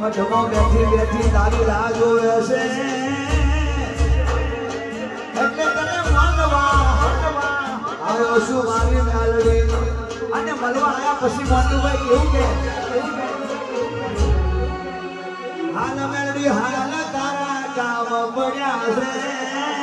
મઠમાં બેઠી બેઠી તારી રાહ હશે એટલે તને માનવા આવ્યો મેલડી. અને મળવા આવ્યા પછી મોનુભાઈ એવું કે હાલ મેલડી, હાલ તારા કામ પડ્યા છે.